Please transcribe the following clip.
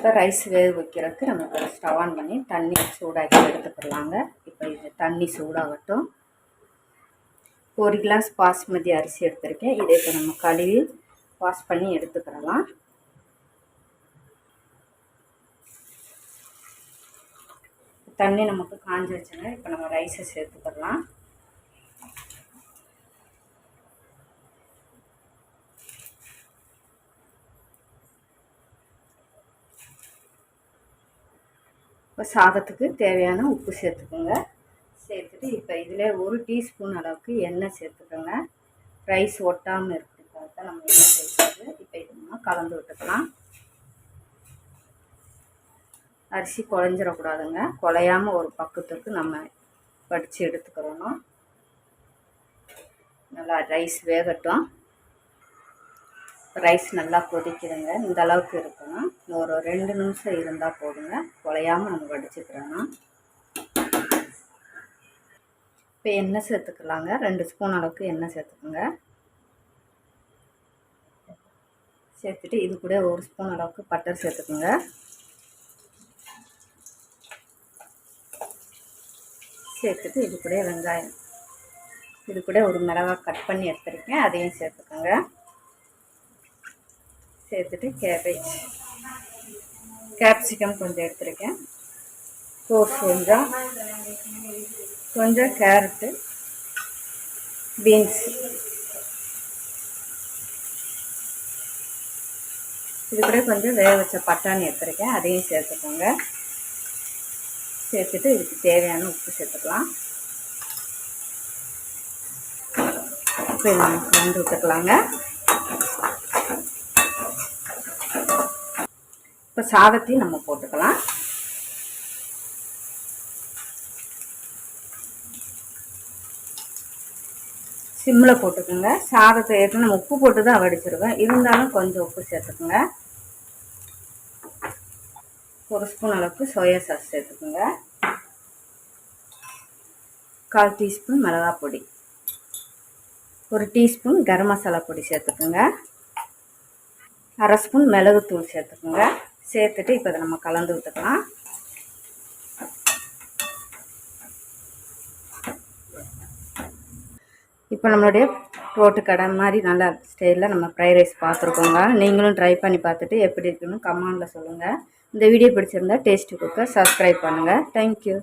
இப்போ ரைஸ் வேக வைக்கிறதுக்கு நமக்கு ஸ்டவ் ஆன் பண்ணி தண்ணி சூடாக்கி எடுத்துக்கிடலாங்க இப்போ இது தண்ணி சூடாகட்டும். ஒரு கிளாஸ் பாஸ்மதி அரிசி எடுத்திருக்கேன். இதை இப்போ நம்ம கழுவி வாஷ் பண்ணி எடுத்துக்கிடலாம் தண்ணி நமக்கு காஞ்சிருச்சுங்க இப்போ நம்ம ரைஸை சேர்த்துக்கிடலாம் இப்போ சாதத்துக்கு தேவையான உப்பு சேர்த்துக்கோங்க. சேர்த்துட்டு இப்போ இதில் ஒரு டீஸ்பூன் அளவுக்கு எண்ணெய் சேர்த்துக்கோங்க. ரைஸ் ஒட்டாமல் இருக்கிறதுக்காக தான் நம்ம எண்ணெய் சேர்த்துறது இப்போ இது நம்ம கலந்து விட்டுக்கலாம். அரிசி குழஞ்சிடக்கூடாதுங்க குலையாமல் ஒரு பக்கத்துக்கு நம்ம வடித்து எடுத்துக்கிறோம் நல்லா ரைஸ் வேகட்டும். ரைஸ் நல்லா கொதிக்குதுங்க. இந்த அளவுக்கு இருக்கணும். ஒரு ரெண்டு நிமிஷம் இருந்தால் போதுங்க. குலையாமல் நம்ம வடிச்சுக்கிறோன்னா இப்போ எண்ணெய் சேர்த்துக்கலாங்க. ரெண்டு ஸ்பூன் அளவுக்கு எண்ணெய் சேர்த்துக்கோங்க. சேர்த்துட்டு இது கூட ஒரு ஸ்பூன் அளவுக்கு பட்டர் சேர்த்துக்கோங்க. சேர்த்துட்டு இது கூட வெங்காயம். இது கூட ஒரு மிளகாய் கட் பண்ணி எடுத்துருக்கேன். அதையும் சேர்த்துக்கோங்க. சேர்த்துட்டு கேபேஜ் கேப்சிகம் கொஞ்சம் எடுத்துருக்கேன். கோஸ் கொஞ்சம். கொஞ்சம் கேரட்டு பீன்ஸ் இது கூட கொஞ்சம் வேக வச்ச பட்டாணி எடுத்துருக்கேன். அதையும் சேர்த்துக்கோங்க. சேர்த்துட்டு இதுக்கு தேவையான உப்பு சேர்த்துக்கலாம். இப்போ நம்ம கலந்து விட்டுக்கலாங்க. இப்போ சாதத்தையும் நம்ம போட்டுக்கலாம். சிம்மில் போட்டுக்கோங்க. சாதத்தை ஏற்கனவே நம்ம உப்பு போட்டு தான் வடிச்சிருவேன். இருந்தாலும் கொஞ்சம் உப்பு சேர்த்துக்கோங்க. ஒரு ஸ்பூன் அளவுக்கு சோயா சாஸ் சேர்த்துக்கோங்க. கால் டீஸ்பூன் மிளகாய் பொடி. ஒரு டீஸ்பூன் கரம் மசாலா பொடி சேர்த்துக்கோங்க. அரை ஸ்பூன் மிளகுத்தூள் சேர்த்துக்கோங்க. சேர்த்துட்டு இப்போ அதை நம்ம கலந்து விட்டுக்கலாம் இப்போ நம்மளுடைய ரோட்டு கடை மாதிரி நல்லா ஸ்டைலில் நம்ம ஃப்ரைட் ரைஸ் பார்த்துருக்கோங்க நீங்களும் ட்ரை பண்ணி பார்த்துட்டு எப்படி இருக்குன்னு கமெண்டில் சொல்லுங்கள் இந்த வீடியோ பிடிச்சிருந்தா டேஸ்ட்டு குக்கர் சப்ஸ்கிரைப் பண்ணுங்கள் தேங்க்யூ